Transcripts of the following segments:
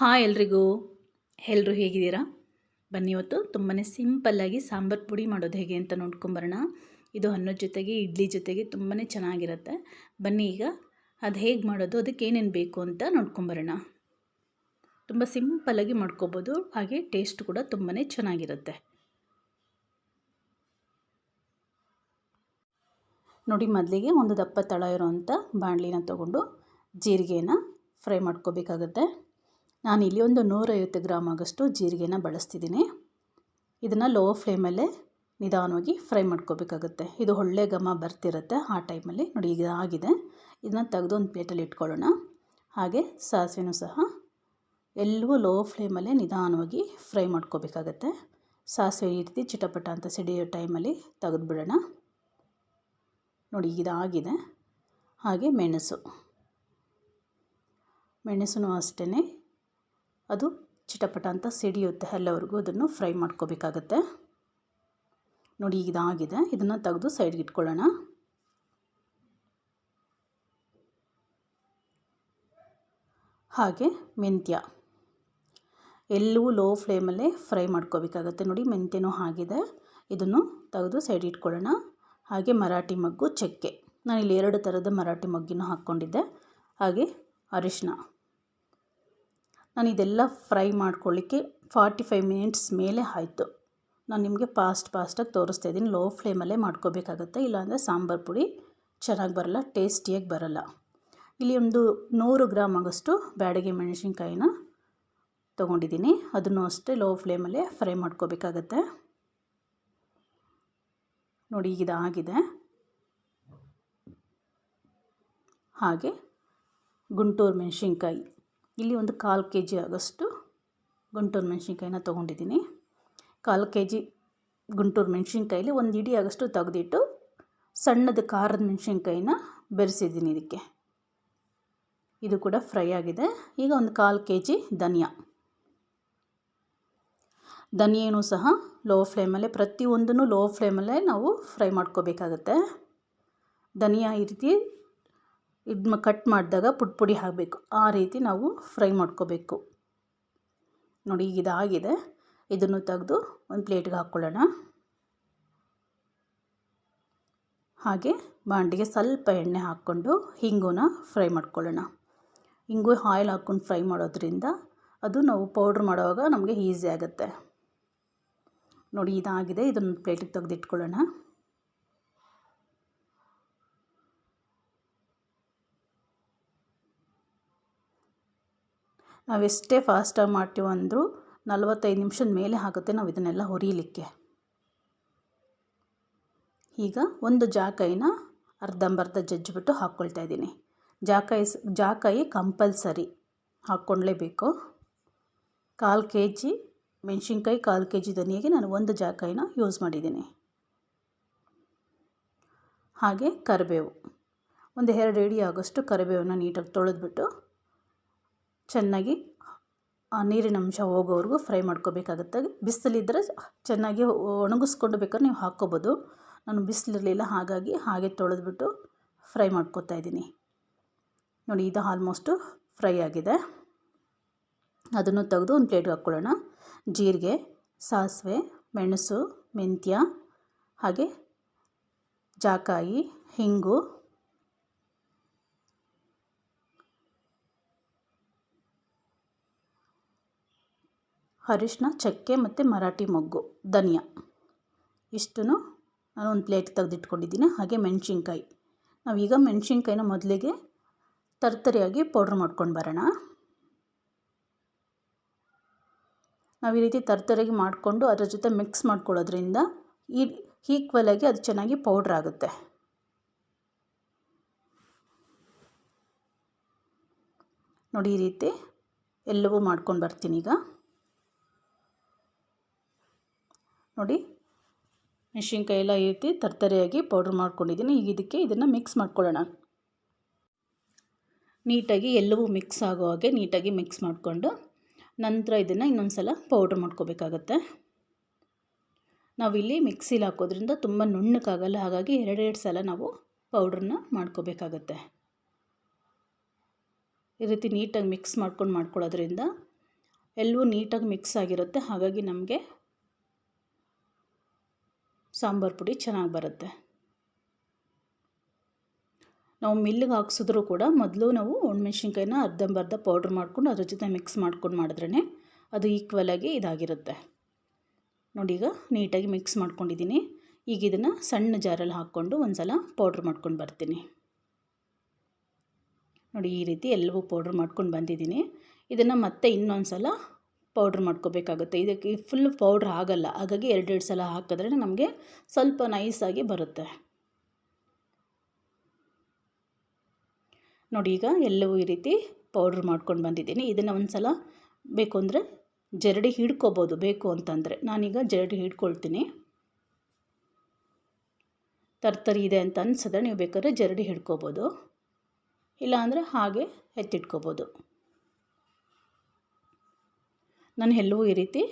Hi ಎಲ್ರಿಗೂ. ಎಲ್ಲರೂ ಹೇಗಿದ್ದೀರಾ? ಬನ್ನಿ ಇವತ್ತು ತುಂಬಾ ಸಿಂಪಲ್ಲಾಗಿ ಸಾಂಬಾರು ಪುಡಿ ಮಾಡೋದು ಹೇಗೆ ಅಂತ ನೋಡ್ಕೊಂಬರೋಣ. ಇದು ಅನ್ನದ ಜೊತೆಗೆ ಇಡ್ಲಿ ಜೊತೆಗೆ ತುಂಬಾ ಚೆನ್ನಾಗಿರುತ್ತೆ. ಬನ್ನಿ ಈಗ ಅದು ಹೇಗೆ ಮಾಡೋದು, ಅದಕ್ಕೆ ಏನೇನು ಬೇಕು ಅಂತ ನೋಡ್ಕೊಂಬರೋಣ. ತುಂಬ ಸಿಂಪಲ್ಲಾಗಿ ಮಾಡ್ಕೋಬೋದು, ಹಾಗೆ ಟೇಸ್ಟ್ ಕೂಡ ತುಂಬಾ ಚೆನ್ನಾಗಿರುತ್ತೆ. ನೋಡಿ, ಮೊದಲಿಗೆ ಒಂದು ದಪ್ಪ ತಳ ಇರೋವಂಥ ಬಾಣಲಿನ ತೊಗೊಂಡು ಜೀರಿಗೆನ ಫ್ರೈ ಮಾಡ್ಕೋಬೇಕಾಗತ್ತೆ. ನಾನಿಲ್ಲಿ ಒಂದು ನೂರೈವತ್ತು ಗ್ರಾಮ್ ಆಗಷ್ಟು ಜೀರಿಗೆನ ಬಳಸ್ತಿದ್ದೀನಿ. ಇದನ್ನು ಲೋ ಫ್ಲೇಮಲ್ಲೇ ನಿಧಾನವಾಗಿ ಫ್ರೈ ಮಾಡ್ಕೋಬೇಕಾಗುತ್ತೆ. ಇದು ಒಳ್ಳೆ ಘಮ ಬರ್ತಿರುತ್ತೆ ಆ ಟೈಮಲ್ಲಿ. ನೋಡಿ, ಈಗ ಆಗಿದೆ. ಇದನ್ನ ತೆಗೆದು ಒಂದು ಪ್ಲೇಟಲ್ಲಿ ಇಟ್ಕೊಳ್ಳೋಣ. ಹಾಗೆ ಸಾಸಿವೆನೂ ಸಹ ಎಲ್ಲವೂ ಲೋ ಫ್ಲೇಮಲ್ಲೇ ನಿಧಾನವಾಗಿ ಫ್ರೈ ಮಾಡ್ಕೋಬೇಕಾಗತ್ತೆ. ಸಾಸಿವೆ ಈ ಚಿಟಪಟ ಅಂತ ಸಿಡಿಯೋ ಟೈಮಲ್ಲಿ ತೆಗೆದುಬಿಡೋಣ. ನೋಡಿ ಇದಾಗಿದೆ ಹಾಗೆ ಮೆಣಸು. ಮೆಣಸು ಅಷ್ಟೇ ಅದು ಚಿಟಪಟ ಅಂತ ಸಿಡಿಯುತ್ತೆ ಎಲ್ಲವರೆಗೂ, ಅದನ್ನು ಫ್ರೈ ಮಾಡ್ಕೋಬೇಕಾಗತ್ತೆ. ನೋಡಿ ಇದಾಗಿದೆ. ಇದನ್ನು ತೆಗೆದು ಸೈಡ್ಗೆ ಇಟ್ಕೊಳ್ಳೋಣ. ಹಾಗೆ ಮೆಂತ್ಯ. ಎಲ್ಲವೂ ಲೋ ಫ್ಲೇಮಲ್ಲೇ ಫ್ರೈ ಮಾಡ್ಕೋಬೇಕಾಗತ್ತೆ. ನೋಡಿ, ಮೆಂತ್ಯನೂ ಆಗಿದೆ ಇದನ್ನು ತೆಗೆದು ಸೈಡ್ ಇಟ್ಕೊಳ್ಳೋಣ. ಹಾಗೆ ಮರಾಠಿ ಮಗ್ಗು, ಚಕ್ಕೆ. ನಾನಿಲ್ಲಿ ಎರಡು ಥರದ ಮರಾಠಿ ಮಗ್ಗಿನೂ ಹಾಕ್ಕೊಂಡಿದ್ದೆ. ಹಾಗೆ ಅರಿಶಿನ ನಾನು ಇದೆಲ್ಲ ಫ್ರೈ ಮಾಡ್ಕೊಳ್ಳಿಕ್ಕೆ ಫಾರ್ಟಿ ಫೈವ್ ಮಿನಿಟ್ಸ್ ಮೇಲೆ ಆಯಿತು. ನಾನು ನಿಮಗೆ ಫಾಸ್ಟ್ ಫಾಸ್ಟಾಗಿ ತೋರಿಸ್ತಾ ಇದ್ದೀನಿ. ಲೋ ಫ್ಲೇಮಲ್ಲೇ ಮಾಡ್ಕೋಬೇಕಾಗತ್ತೆ. ಇಲ್ಲಾಂದರೆ ಸಾಂಬಾರು ಪುಡಿ ಚೆನ್ನಾಗಿ ಬರಲ್ಲ ಟೇಸ್ಟಿಯಾಗಿ ಬರಲ್ಲ. ಇಲ್ಲಿ ಒಂದು ನೂರು ಗ್ರಾಮ್ ಆಗಷ್ಟು ಬ್ಯಾಡಗೆ ಮೆಣಸಿನ್ಕಾಯಿನ ತೊಗೊಂಡಿದ್ದೀನಿ. ಅದನ್ನು ಅಷ್ಟೇ ಲೋ ಫ್ಲೇಮಲ್ಲೇ ಫ್ರೈ ಮಾಡ್ಕೋಬೇಕಾಗತ್ತೆ. ನೋಡಿ, ಈಗ ಇದಾಗಿದೆ. ಹಾಗೆ ಗುಂಟೂರು ಮೆಣಸಿನ್ಕಾಯಿ. ಇಲ್ಲಿ ಒಂದು ಕಾಲು ಕೆ ಜಿ ಆಗೋಷ್ಟು ಗುಂಟೂರು ಮೆಣಸಿನ್ಕಾಯಿನ ತೊಗೊಂಡಿದ್ದೀನಿ. ಕಾಲು ಕೆ ಜಿ ಗುಂಟೂರು ಮೆಣಸಿನ್ಕಾಯಲ್ಲಿ ಒಂದು ಇಡೀ ಆಗೋಷ್ಟು ತೆಗೆದಿಟ್ಟು ಸಣ್ಣದ ಖಾರದ ಮೆಣಸಿನ್ಕಾಯಿನ ಬೆರೆಸಿದ್ದೀನಿ ಇದಕ್ಕೆ. ಇದು ಕೂಡ ಫ್ರೈ ಆಗಿದೆ. ಈಗ ಒಂದು ಕಾಲು ಕೆ ಜಿ ಧನಿಯಾ. ಧನಿಯೂ ಸಹ ಲೋ ಫ್ಲೇಮಲ್ಲೇ, ಪ್ರತಿಯೊಂದನ್ನು ಲೋ ಫ್ಲೇಮಲ್ಲೇ ನಾವು ಫ್ರೈ ಮಾಡ್ಕೋಬೇಕಾಗತ್ತೆ. ಧನಿಯಾ ಈ ರೀತಿ ಇದು ಕಟ್ ಮಾಡಿದಾಗ ಪುಡಿ ಪುಡಿ ಹಾಕಬೇಕು. ಆ ರೀತಿ ನಾವು ಫ್ರೈ ಮಾಡ್ಕೋಬೇಕು. ನೋಡಿ, ಈಗ ಇದಾಗಿದೆ. ಇದನ್ನು ತೆಗೆದು ಒಂದು ಪ್ಲೇಟ್ಗೆ ಹಾಕ್ಕೊಳ್ಳೋಣ. ಹಾಗೆ ಬಾಂಡಿಗೆ ಸ್ವಲ್ಪ ಎಣ್ಣೆ ಹಾಕ್ಕೊಂಡು ಹಿಂಗೂನ ಫ್ರೈ ಮಾಡ್ಕೊಳ್ಳೋಣ. ಹಿಂಗು ಆಯಿಲ್ ಹಾಕ್ಕೊಂಡು ಫ್ರೈ ಮಾಡೋದ್ರಿಂದ ಅದು ನಾವು ಪೌಡ್ರ್ ಮಾಡುವಾಗ ನಮಗೆ ಈಸಿ ಆಗುತ್ತೆ. ನೋಡಿ, ಇದಾಗಿದೆ. ಇದನ್ನು ಪ್ಲೇಟಿಗೆ ತೆಗೆದಿಟ್ಕೊಳ್ಳೋಣ. ನಾವೆಷ್ಟೇ ಫಾಸ್ಟಾಗಿ ಮಾಡ್ತೀವಿ ಅಂದರೂ ನಲವತ್ತೈದು ನಿಮಿಷದ ಮೇಲೆ ಆಗುತ್ತೆ ನಾವು ಇದನ್ನೆಲ್ಲ ಹುರಿಯಲಿಕ್ಕೆ ಈಗ ಒಂದು ಜಾಕಾಯಿನ ಅರ್ಧಂಬರ್ಧ ಜಜ್ಜಿಬಿಟ್ಟು ಹಾಕ್ಕೊಳ್ತಾ ಇದ್ದೀನಿ. ಜಾಕಾಯಿ ಜಾಕಾಯಿ ಕಂಪಲ್ಸರಿ ಹಾಕ್ಕೊಳ್ಳೇಬೇಕು ಕಾಲು ಕೆ ಜಿ ಮೆಣಸಿನ್ಕಾಯಿ, ಕಾಲು ಕೆ ಜಿ ಧನಿಯಾಗೆ ನಾನು ಒಂದು ಜಾಕಾಯಿನ ಯೂಸ್ ಮಾಡಿದ್ದೀನಿ. ಹಾಗೆ ಕರಿಬೇವು. ಒಂದು ಎರಡು ಇಡಿ ಆಗೋಷ್ಟು ಕರಿಬೇವನ್ನ ನೀಟಾಗಿ ತೊಳೆದ್ಬಿಟ್ಟು ಚೆನ್ನಾಗಿ ನೀರಿನ ಅಂಶ ಹೋಗೋವರೆಗೂ ಫ್ರೈ ಮಾಡ್ಕೋಬೇಕಾಗುತ್ತೆ. ಬಿಸಿಲಿದ್ದರೆ ಚೆನ್ನಾಗಿ ಒಣಗಿಸ್ಕೊಂಡು ಬೇಕಾದ್ರೆ ನೀವು ಹಾಕ್ಕೋಬೋದು. ನಾನು ಬಿಸಿಲಿರಲಿಲ್ಲ, ಹಾಗಾಗಿ ಹಾಗೆ ತೊಳೆದ್ಬಿಟ್ಟು ಫ್ರೈ ಮಾಡ್ಕೋತಾ ಇದ್ದೀನಿ. ನೋಡಿ, ಇದು ಆಲ್ಮೋಸ್ಟು ಫ್ರೈ ಆಗಿದೆ. ಅದನ್ನು ತೆಗೆದು ಒಂದು ಪ್ಲೇಟ್ಗೆ ಹಾಕ್ಕೊಳ್ಳೋಣ. ಜೀರಿಗೆ, ಸಾಸಿವೆ, ಮೆಣಸು, ಮೆಂತ್ಯ ಹಾಗೆ ಜಾಕಾಯಿ, ಹಿಂಗು ಅರಿಶಿನ, ಚಕ್ಕೆ ಮತ್ತು ಮರಾಠಿ ಮೊಗ್ಗು, ಧನಿಯಾ. ಇಷ್ಟನ್ನು ನಾನು ಒಂದು ಪ್ಲೇಟ್ ತೆಗೆದಿಟ್ಕೊಂಡಿದ್ದೀನಿ, ಹಾಗೆ ಮೆಣಸಿನ್ಕಾಯಿ. ನಾವೀಗ ಮೆಣಸಿನ್ಕಾಯಿನ ಮೊದಲಿಗೆ ತರ್ತರಿಯಾಗಿ ಪೌಡ್ರ್ ಮಾಡ್ಕೊಂಡು ಬರೋಣ. ನಾವು ಈ ರೀತಿ ತರ್ತರಿಯಾಗಿ ಮಾಡಿಕೊಂಡು ಅದರ ಜೊತೆ ಮಿಕ್ಸ್ ಮಾಡ್ಕೊಳ್ಳೋದ್ರಿಂದ ಈ ಈಕ್ವಲಾಗಿ ಅದು ಚೆನ್ನಾಗಿ ಪೌಡ್ರ್ ಆಗುತ್ತೆ. ನೋಡಿ ಈ ರೀತಿ ಎಲ್ಲವೂ ಮಾಡ್ಕೊಂಡು ಬರ್ತೀನಿ ಈಗ. ನೋಡಿ ಮೆಣಸಿನ್ಕಾಯಿ ಎಲ್ಲ ಈ ರೀತಿ ತರ್ತರಿಯಾಗಿ ಪೌಡ್ರ್ ಮಾಡ್ಕೊಂಡಿದ್ದೀನಿ. ಈಗ ಇದಕ್ಕೆ ಇದನ್ನು ಮಿಕ್ಸ್ ಮಾಡ್ಕೊಳ್ಳೋಣ. ನೀಟಾಗಿ ಎಲ್ಲವೂ ಮಿಕ್ಸ್ ಆಗೋ ಹಾಗೆ ನೀಟಾಗಿ ಮಿಕ್ಸ್ ಮಾಡಿಕೊಂಡು ನಂತರ ಇದನ್ನು ಇನ್ನೊಂದು ಸಲ ಪೌಡ್ರ್ ಮಾಡ್ಕೋಬೇಕಾಗತ್ತೆ. ನಾವಿಲ್ಲಿ ಮಿಕ್ಸಿಲಿ ಹಾಕೋದ್ರಿಂದ ತುಂಬ ನುಣ್ಣಕ್ಕಾಗಲ್ಲ ಹಾಗಾಗಿ ಎರಡೆರಡು ಸಲ ನಾವು ಪೌಡ್ರನ್ನ ಮಾಡ್ಕೋಬೇಕಾಗತ್ತೆ. ಈ ರೀತಿ ನೀಟಾಗಿ ಮಿಕ್ಸ್ ಮಾಡ್ಕೊಂಡು ಮಾಡ್ಕೊಳ್ಳೋದ್ರಿಂದ ಎಲ್ಲವೂ ನೀಟಾಗಿ ಮಿಕ್ಸ್ ಆಗಿರುತ್ತೆ. ಹಾಗಾಗಿ ನಮಗೆ ಸಾಂಬಾರು ಪುಡಿ ಚೆನ್ನಾಗಿ ಬರುತ್ತೆ. ನಾವು ಮಿಲ್ಲಿಗೆ ಹಾಕ್ಸಿದ್ರೂ ಕೂಡ ಮೊದಲು ನಾವು ಒಣಮೆಣ್ಸಿನ್ಕಾಯಿನ ಅರ್ಧಂಬರ್ಧ ಪೌಡ್ರ್ ಮಾಡ್ಕೊಂಡು ಅದ್ರ ಜೊತೆ ಮಿಕ್ಸ್ ಮಾಡ್ಕೊಂಡು ಮಾಡಿದ್ರೇ ಅದು ಈಕ್ವಲಾಗಿ ಇದಾಗಿರುತ್ತೆ. ನೋಡಿ ಈಗ ನೀಟಾಗಿ ಮಿಕ್ಸ್ ಮಾಡ್ಕೊಂಡಿದ್ದೀನಿ. ಈಗ ಇದನ್ನು ಸಣ್ಣ ಜಾರಲ್ಲಿ ಹಾಕ್ಕೊಂಡು ಒಂದು ಸಲ ಪೌಡ್ರ್ ಮಾಡ್ಕೊಂಡು ಬರ್ತೀನಿ. ನೋಡಿ ಈ ರೀತಿ ಎಲ್ಲವೂ ಪೌಡ್ರ್ ಮಾಡ್ಕೊಂಡು ಬಂದಿದ್ದೀನಿ. ಇದನ್ನು ಮತ್ತೆ ಇನ್ನೊಂದು ಸಲ ಪೌಡ್ರ್ ಮಾಡ್ಕೋಬೇಕಾಗುತ್ತೆ. ಇದಕ್ಕೆ ಫುಲ್ ಪೌಡ್ರ್ ಆಗಲ್ಲ. ಹಾಗಾಗಿ ಎರಡೆರಡು ಸಲ ಹಾಕಿದ್ರೆ ನಮಗೆ ಸ್ವಲ್ಪ ನೈಸಾಗಿ ಬರುತ್ತೆ. ನೋಡಿ, ಈಗ ಎಲ್ಲವೂ ಈ ರೀತಿ ಪೌಡ್ರ್ ಮಾಡ್ಕೊಂಡು ಬಂದಿದ್ದೀನಿ. ಇದನ್ನು ಒಂದು ಸಲ ಬೇಕು ಅಂದರೆ ಜರಡಿ ಹಿಡ್ಕೋಬೋದು. ಬೇಕು ಅಂತಂದರೆ ನಾನೀಗ ಜರಡಿ ಹಿಡ್ಕೊಳ್ತೀನಿ. ತರ್ತರಿ ಇದೆ ಅಂತ ಅನ್ಸಿದ್ರೆ ನೀವು ಬೇಕಾದ್ರೆ ಜರಡಿ ಹಿಡ್ಕೋಬೋದು. ಇಲ್ಲಾಂದರೆ ಹಾಗೆ ಎತ್ತಿಟ್ಕೋಬೋದು. ನಾನು ಎಲ್ಲವೂ ಈ ರೀತಿ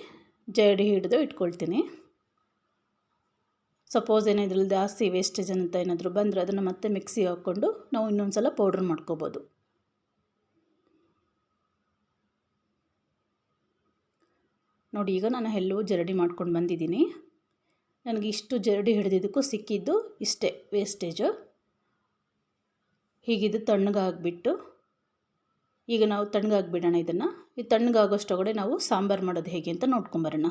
ಜಡಿ ಹಿಡಿದು ಇಟ್ಕೊಳ್ತೀನಿ. ಸಪೋಸ್ ಏನಾದರೂ ಜಾಸ್ತಿ ವೇಸ್ಟೇಜ್ ಅಂತ ಏನಾದರೂ ಬಂದರೆ ಅದನ್ನು ಮತ್ತೆ ಮಿಕ್ಸಿಗೆ ಹಾಕ್ಕೊಂಡು ನಾವು ಇನ್ನೊಂದು ಸಲ ಪೌಡ್ರ್ ಮಾಡ್ಕೋಬೋದು. ನೋಡಿ, ಈಗ ನಾನು ಎಲ್ಲವೂ ಜರಡಿ ಮಾಡ್ಕೊಂಡು ಬಂದಿದ್ದೀನಿ. ನನಗೆ ಇಷ್ಟು ಜರಡಿ ಹಿಡಿದಿದ್ದಕ್ಕೂ ಸಿಕ್ಕಿದ್ದು ಇಷ್ಟೇ ವೇಸ್ಟೇಜು ಹೀಗಿದ್ದು ತಣ್ಣಗಾಗ್ಬಿಟ್ಟು ಈಗ ನಾವು ತಣ್ಣಗಾಗಿಬಿಡೋಣ ಇದನ್ನು. ಈ ತಣ್ಣಗಾಗೋಷ್ಟೊಗಡೆ ನಾವು ಸಾಂಬಾರು ಮಾಡೋದು ಹೇಗೆ ಅಂತ ನೋಡ್ಕೊಂಬರೋಣ.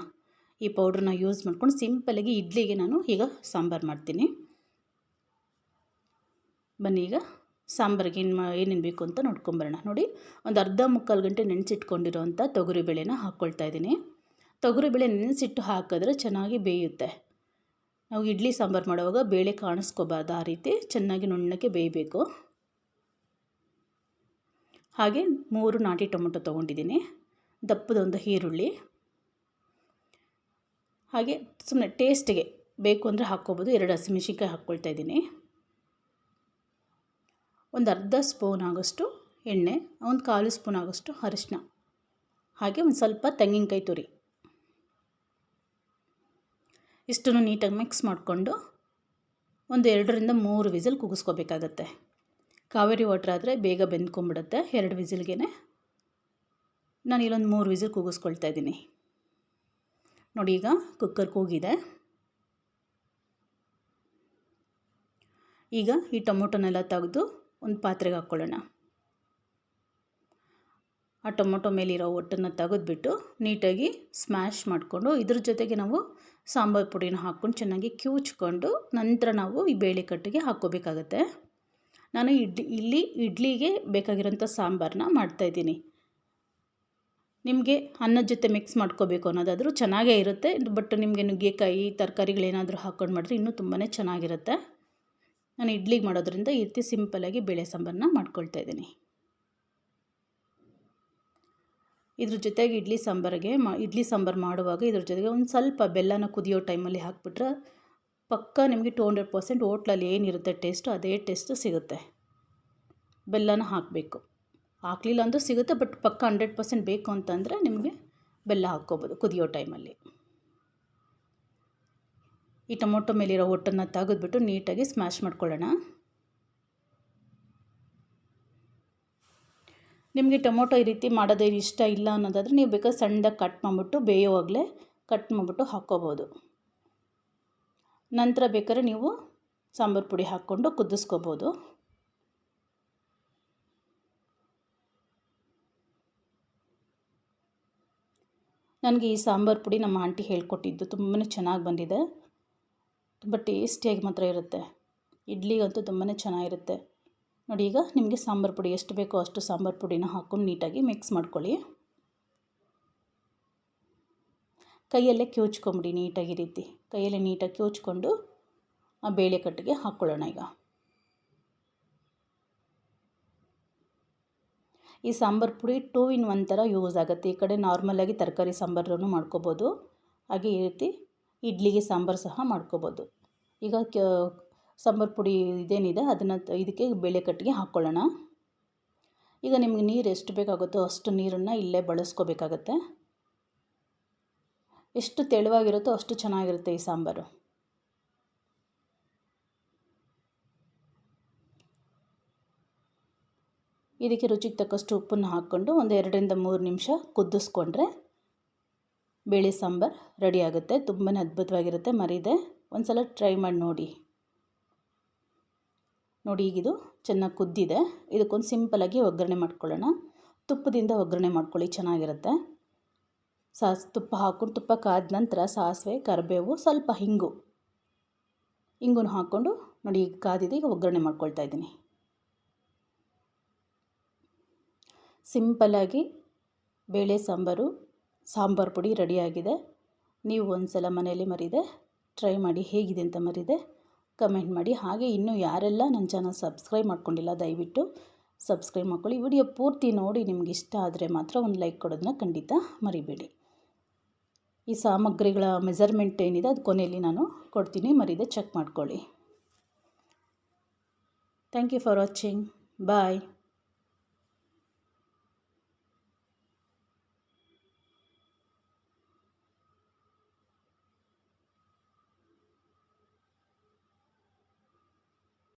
ಈ ಪೌಡ್ರನ್ನ ಯೂಸ್ ಮಾಡ್ಕೊಂಡು ಸಿಂಪಲಾಗಿ ಇಡ್ಲಿಗೆ ನಾನು ಈಗ ಸಾಂಬಾರು ಮಾಡ್ತೀನಿ. ಬನ್ನಿ ಈಗ ಸಾಂಬಾರಿಗೆ ಏನು ಏನೇನು ಬೇಕು ಅಂತ ನೋಡ್ಕೊಂಬರೋಣ. ನೋಡಿ, ಒಂದು ಅರ್ಧ ಮುಕ್ಕಾಲು ಗಂಟೆ ನೆನೆಸಿಟ್ಕೊಂಡಿರೋವಂಥ ತೊಗರಿಬೇಳೆನ ಹಾಕ್ಕೊಳ್ತಾ ಇದ್ದೀನಿ. ತೊಗರಿಬೇಳೆ ನೆನೆಸಿಟ್ಟು ಹಾಕಿದ್ರೆ ಚೆನ್ನಾಗಿ ಬೇಯುತ್ತೆ. ನಾವು ಇಡ್ಲಿ ಸಾಂಬಾರು ಮಾಡುವಾಗ ಬೇಳೆ ಕಾಣಿಸ್ಕೋಬಾರ್ದು ಆ ರೀತಿ. ಚೆನ್ನಾಗಿ ನುಣ್ಣಕ್ಕೆ ಬೇಯಬೇಕು. ಹಾಗೆ ಮೂರು ನಾಟಿ ಟೊಮೊಟೊ ತೊಗೊಂಡಿದ್ದೀನಿ. ದಪ್ಪದೊಂದು ಈರುಳ್ಳಿ. ಹಾಗೆ ಸುಮ್ಮನೆ ಟೇಸ್ಟಿಗೆ ಬೇಕು ಅಂದರೆ ಹಾಕ್ಕೋಬೋದು. ಎರಡು ಹಸಿಮೆಣ್ಸಿನ್ಕಾಯಿ ಹಾಕ್ಕೊಳ್ತಾ ಇದ್ದೀನಿ. ಒಂದು ಅರ್ಧ ಸ್ಪೂನ್ ಆಗೋಷ್ಟು ಎಣ್ಣೆ, ಒಂದು ಕಾಲು ಸ್ಪೂನ್ ಆಗೋಷ್ಟು ಅರಿಶಿನ ಹಾಗೆ ಒಂದು ಸ್ವಲ್ಪ ತೆಂಗಿನಕಾಯಿ ತುರಿ. ಇಷ್ಟನ್ನು ನೀಟಾಗಿ ಮಿಕ್ಸ್ ಮಾಡಿಕೊಂಡು ಒಂದು ಎರಡರಿಂದ ಮೂರು ವಿಸಲ್ ಕೂಗಿಸ್ಕೋಬೇಕಾಗತ್ತೆ ಕಾವೇರಿ ವಾಟ್ರ್ ಆದರೆ ಬೇಗ ಬೆಂದ್ಕೊಂಬಿಡುತ್ತೆ ಎರಡು ವಿಸಿಲ್ಗೆ ನಾನು ಇಲ್ಲೊಂದು ಮೂರು ವಿಸಿಲ್ ಕೂಗಿಸ್ಕೊಳ್ತಾ ಇದ್ದೀನಿ. ನೋಡಿ ಈಗ ಕುಕ್ಕರ್ ಕೂಗಿದೆ. ಈಗ ಈ ಟೊಮೊಟೊನೆಲ್ಲ ತೆಗೆದು ಒಂದು ಪಾತ್ರೆಗೆ ಹಾಕ್ಕೊಳ್ಳೋಣ. ಆ ಟೊಮೊಟೊ ಮೇಲಿರೋ ಒಟ್ಟನ್ನು ತೆಗೆದುಬಿಟ್ಟು ನೀಟಾಗಿ ಸ್ಮ್ಯಾಶ್ ಮಾಡಿಕೊಂಡು ಇದ್ರ ಜೊತೆಗೆ ನಾವು ಸಾಂಬಾರು ಪುಡಿನ ಹಾಕ್ಕೊಂಡು ಚೆನ್ನಾಗಿ ಕ್ಯೂಚ್ಕೊಂಡು ನಂತರ ನಾವು ಈ ಬೇಳೆ ಕಟ್ಟಿಗೆ ಹಾಕ್ಕೋಬೇಕಾಗತ್ತೆ. ನಾನು ಇಡ್ಲಿ, ಇಲ್ಲಿ ಇಡ್ಲಿಗೆ ಬೇಕಾಗಿರೋಂಥ ಸಾಂಬಾರನ್ನ ಮಾಡ್ತಾಯಿದ್ದೀನಿ ನಿಮಗೆ ಅನ್ನದ ಜೊತೆ ಮಿಕ್ಸ್ ಮಾಡ್ಕೋಬೇಕು ಅನ್ನೋದಾದರೂ ಚೆನ್ನಾಗೇ ಇರುತ್ತೆ. ಬಟ್ ನಿಮಗೆ ನುಗ್ಗೆಕಾಯಿ, ತರಕಾರಿಗಳೇನಾದರೂ ಹಾಕ್ಕೊಂಡು ಮಾಡಿದ್ರೆ ಇನ್ನೂ ತುಂಬಾ ಚೆನ್ನಾಗಿರುತ್ತೆ. ನಾನು ಇಡ್ಲಿಗೆ ಮಾಡೋದ್ರಿಂದ ಈ ರೀತಿ ಸಿಂಪಲಾಗಿ ಬೇಳೆ ಸಾಂಬಾರನ್ನ ಮಾಡ್ಕೊಳ್ತಾ ಇದ್ದೀನಿ. ಇದ್ರ ಜೊತೆಗೆ ಇಡ್ಲಿ ಸಾಂಬಾರಿಗೆ ಮಾ, ಇಡ್ಲಿ ಸಾಂಬಾರು ಮಾಡುವಾಗ ಇದ್ರ ಜೊತೆಗೆ ಒಂದು ಸ್ವಲ್ಪ ಬೆಲ್ಲನ ಕುದಿಯೋ ಟೈಮಲ್ಲಿ ಹಾಕ್ಬಿಟ್ರೆ ಪಕ್ಕ ನಿಮಗೆ ಟು ಹಂಡ್ರೆಡ್ ಪರ್ಸೆಂಟ್ ಓಟ್ಲಲ್ಲಿ ಏನಿರುತ್ತೆ ಟೇಸ್ಟು ಅದೇ ಟೇಸ್ಟು ಸಿಗುತ್ತೆ. ಬೆಲ್ಲನ ಹಾಕಬೇಕು. ಹಾಕಲಿಲ್ಲ ಅಂದರೂ ಸಿಗುತ್ತೆ, ಬಟ್ ಪಕ್ಕ ಹಂಡ್ರೆಡ್ ಪರ್ಸೆಂಟ್ ಬೇಕು ಅಂತಂದರೆ ನಿಮಗೆ ಬೆಲ್ಲ ಹಾಕ್ಕೋಬೋದು ಕುದಿಯೋ ಟೈಮಲ್ಲಿ. ಈ ಟೊಮೊಟೊ ಮೇಲಿರೋ ಒಟ್ಟನ್ನು ತೆಗೆದ್ಬಿಟ್ಟು ನೀಟಾಗಿ ಸ್ಮ್ಯಾಶ್ ಮಾಡ್ಕೊಳ್ಳೋಣ. ನಿಮಗೆ ಟೊಮೊಟೊ ಈ ರೀತಿ ಮಾಡೋದೇ ಇಷ್ಟ ಇಲ್ಲ ಅನ್ನೋದಾದರೆ ನೀವು ಬೇಕಾದ್ರೆ ಸಣ್ಣದಾಗಿ ಕಟ್ ಮಾಡಿಬಿಟ್ಟು ಬೇಯೋವಾಗಲೇ ಕಟ್ ಮಾಡಿಬಿಟ್ಟು ಹಾಕ್ಕೋಬೋದು. ನಂತರ ಬೇಕಾದ್ರೆ ನೀವು ಸಾಂಬಾರು ಪುಡಿ ಹಾಕ್ಕೊಂಡು ಕುದಿಸ್ಕೋಬೋದು. ನನಗೆ ಈ ಸಾಂಬಾರು ಪುಡಿ ನಮ್ಮ ಆಂಟಿ ಹೇಳ್ಕೊಟ್ಟಿದ್ದು ತುಂಬಾ ಚೆನ್ನಾಗಿ ಬಂದಿದೆ. ತುಂಬ ಟೇಸ್ಟಿಯಾಗಿ ಮಾತ್ರ ಇರುತ್ತೆ. ಇಡ್ಲಿಗಂತೂ ತುಂಬಾ ಚೆನ್ನಾಗಿರುತ್ತೆ. ನೋಡಿ ಈಗ ನಿಮಗೆ ಸಾಂಬಾರು ಪುಡಿ ಎಷ್ಟು ಬೇಕೋ ಅಷ್ಟು ಸಾಂಬಾರು ಪುಡಿನ ಹಾಕ್ಕೊಂಡು ನೀಟಾಗಿ ಮಿಕ್ಸ್ ಮಾಡ್ಕೊಳ್ಳಿ. ಕೈಯಲ್ಲೇ ಕ್ಯೋಚ್ಕೊಂಬಿಡಿ ನೀಟಾಗಿ ರೀತಿ. ಕೈಯಲ್ಲೇ ನೀಟಾಗಿ ಕ್ಯೋಚ್ಕೊಂಡು ಆ ಬೇಳೆ ಕಟ್ಟಿಗೆ ಹಾಕ್ಕೊಳ್ಳೋಣ ಈಗ. ಈ ಸಾಂಬಾರು ಪುಡಿ ಟೂ ಇನ್ ಒನ್ ಥರ ಯೂಸ್ ಆಗುತ್ತೆ. ಈ ಕಡೆ ನಾರ್ಮಲಾಗಿ ತರಕಾರಿ ಸಾಂಬಾರನ್ನು ಮಾಡ್ಕೋಬೋದು. ಹಾಗೆ ಈ ರೀತಿ ಇಡ್ಲಿಗೆ ಸಾಂಬಾರು ಸಹ ಮಾಡ್ಕೋಬೋದು. ಈಗ ಸಾಂಬಾರು ಪುಡಿ ಇದೇನಿದೆ ಅದನ್ನು ಇದಕ್ಕೆ ಬೇಳೆ ಕಟ್ಟಿಗೆ ಹಾಕ್ಕೊಳ್ಳೋಣ ಈಗ ನಿಮಗೆ ನೀರು ಎಷ್ಟು ಬೇಕಾಗುತ್ತೋ ಅಷ್ಟು ನೀರನ್ನು ಇಲ್ಲೇ ಬಳಸ್ಕೋಬೇಕಾಗತ್ತೆ. ಎಷ್ಟು ತೆಳುವಾಗಿರುತ್ತೋ ಅಷ್ಟು ಚೆನ್ನಾಗಿರುತ್ತೆ ಈ ಸಾಂಬಾರು. ಇದಕ್ಕೆ ರುಚಿಗೆ ತಕ್ಕಷ್ಟು ಉಪ್ಪನ್ನು ಹಾಕ್ಕೊಂಡು ಒಂದು ಎರಡರಿಂದ ಮೂರು ನಿಮಿಷ ಕುದಿಸ್ಕೊಂಡ್ರೆ ಬೇಳೆ ಸಾಂಬಾರು ರೆಡಿ ಆಗುತ್ತೆ. ತುಂಬಾ ಅದ್ಭುತವಾಗಿರುತ್ತೆ. ಮರಿದೆ ಒಂದು ಸಲ ಟ್ರೈ ಮಾಡಿ ನೋಡಿ. ನೋಡಿ, ಈಗಿದು ಚೆನ್ನಾಗಿ ಕುದ್ದಿದೆ. ಇದಕ್ಕೊಂದು ಸಿಂಪಲಾಗಿ ಒಗ್ಗರಣೆ ಮಾಡ್ಕೊಳ್ಳೋಣ. ತುಪ್ಪದಿಂದ ಒಗ್ಗರಣೆ ಮಾಡ್ಕೊಳ್ಳಿ, ಚೆನ್ನಾಗಿರುತ್ತೆ. ಸಾಸ್ ತುಪ್ಪ ಹಾಕೊಂಡು ತುಪ್ಪ ಕಾದ ನಂತರ ಸಾಸಿವೆ, ಕರಿಬೇವು ಸ್ವಲ್ಪ ಹಿಂಗು. ಹಿಂಗೂ ಹಾಕ್ಕೊಂಡು ನೋಡಿ ಈಗ ಕಾದಿದೆ ಈಗ ಒಗ್ಗರಣೆ ಮಾಡ್ಕೊಳ್ತಾ ಇದ್ದೀನಿ. ಸಿಂಪಲ್ಲಾಗಿ ಬೇಳೆ, ಸಾಂಬಾರು ಸಾಂಬಾರು ಪುಡಿ ರೆಡಿಯಾಗಿದೆ. ನೀವು ಒಂದು ಸಲ ಮನೆಯಲ್ಲಿ ಮರಿದೆ, ಟ್ರೈ ಮಾಡಿ ಹೇಗಿದೆ ಅಂತ ಮರಿದೆ, ಕಮೆಂಟ್ ಮಾಡಿ. ಹಾಗೆ ಇನ್ನೂ ಯಾರೆಲ್ಲ ನನ್ನ ಚಾನಲ್ ಸಬ್ಸ್ಕ್ರೈಬ್ ಮಾಡ್ಕೊಂಡಿಲ್ಲ, ದಯವಿಟ್ಟು ಸಬ್ಸ್ಕ್ರೈಬ್ ಮಾಡ್ಕೊಳ್ಳಿ. ವಿಡಿಯೋ ಪೂರ್ತಿ ನೋಡಿ, ನಿಮ್ಗೆ ಇಷ್ಟ ಆದರೆ ಮಾತ್ರ ಒಂದು ಲೈಕ್ ಕೊಡೋದನ್ನ ಖಂಡಿತ ಮರಿಬೇಡಿ. ಈ ಸಾಮಗ್ರಿಗಳ ಮೆಜರ್ಮೆಂಟ್ ಏನಿದೆ ಅದು ಕೊನೆಯಲ್ಲಿ ನಾನು ಕೊಡ್ತೀನಿ. ಮರಿದೆ ಚೆಕ್ ಮಾಡ್ಕೊಳ್ಳಿ. Thank you for watching. Bye.